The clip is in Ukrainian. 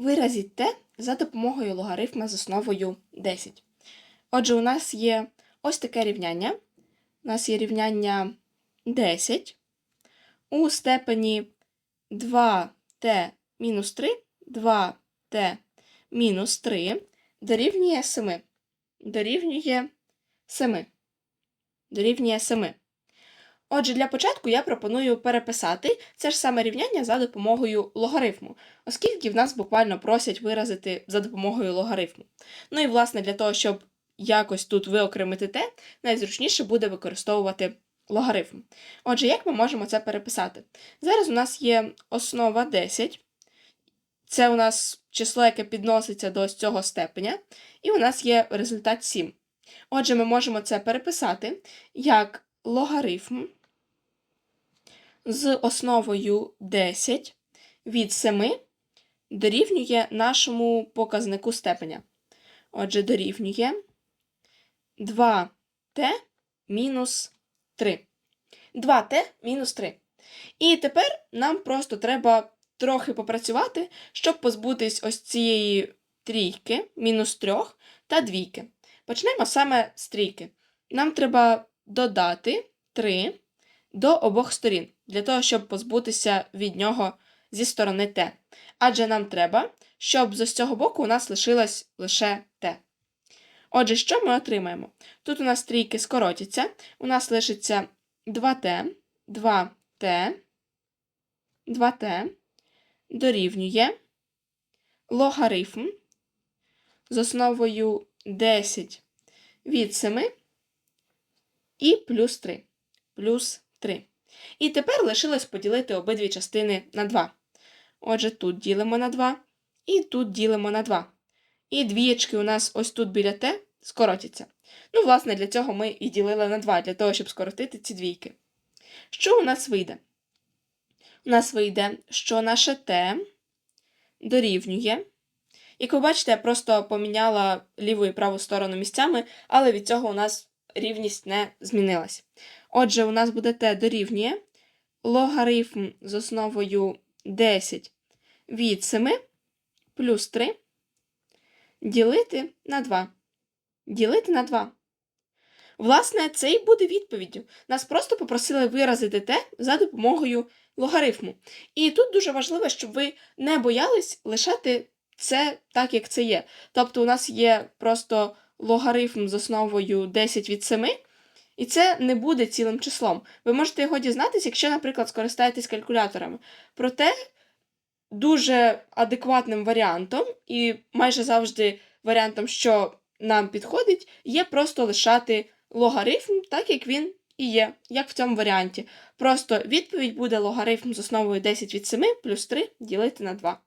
Виразіть те за допомогою логарифма з основою 10. Отже, у нас є ось таке рівняння. У нас є рівняння 10 у степені 2t мінус 3, 2t мінус 3 дорівнює 7. Дорівнює 7. Дорівнює 7. Отже, для початку я пропоную переписати це ж саме рівняння за допомогою логарифму, оскільки в нас буквально просять виразити за допомогою логарифму. Ну і, власне, для того, щоб якось тут виокремити те, найзручніше буде використовувати логарифм. Отже, як ми можемо це переписати? Зараз у нас є основа 10. Це у нас число, яке підноситься до цього степеня, і у нас є результат 7. Отже, ми можемо це переписати як логарифм з основою 10 від 7 дорівнює нашому показнику степеня. Отже, дорівнює 2t мінус 3. 2t мінус 3. І тепер нам просто треба трохи попрацювати, щоб позбутись ось цієї трійки, мінус 3 та двійки. Почнемо саме з трійки. Нам треба додати 3 до обох сторін, для того, щоб позбутися від нього зі сторони Т. Адже нам треба, щоб з цього боку у нас лишилось лише Т. Отже, що ми отримаємо? Тут у нас трійки скоротяться, у нас лишиться 2Т, 2Т, 2Т дорівнює логарифм з основою 10 від 7 і плюс 3. Плюс 3. І тепер лишилось поділити обидві частини на 2. Отже, тут ділимо на 2 і тут ділимо на 2. І двієчки у нас ось тут біля Т скоротяться. Ну, власне, для цього ми і ділили на 2, для того, щоб скоротити ці двійки. Що у нас вийде? У нас вийде, що наше Т дорівнює. Як ви бачите, я просто поміняла ліву і праву сторону місцями, але від цього у нас рівність не змінилась. Отже, у нас буде Т дорівнює логарифм з основою 10 від 7 плюс 3 ділити на 2. Ділити на 2. Власне, це і буде відповіддю. Нас просто попросили виразити те за допомогою логарифму. І тут дуже важливо, щоб ви не боялись лишати це так, як це є. Тобто, у нас є просто логарифм з основою 10 від 7, і це не буде цілим числом. Ви можете його дізнатися, якщо, наприклад, скористаєтесь калькуляторами. Проте дуже адекватним варіантом, і майже завжди варіантом, що нам підходить, є просто лишати логарифм, так як він і є, як в цьому варіанті. Просто відповідь буде логарифм з основою 10 від 7 плюс 3 ділити на 2.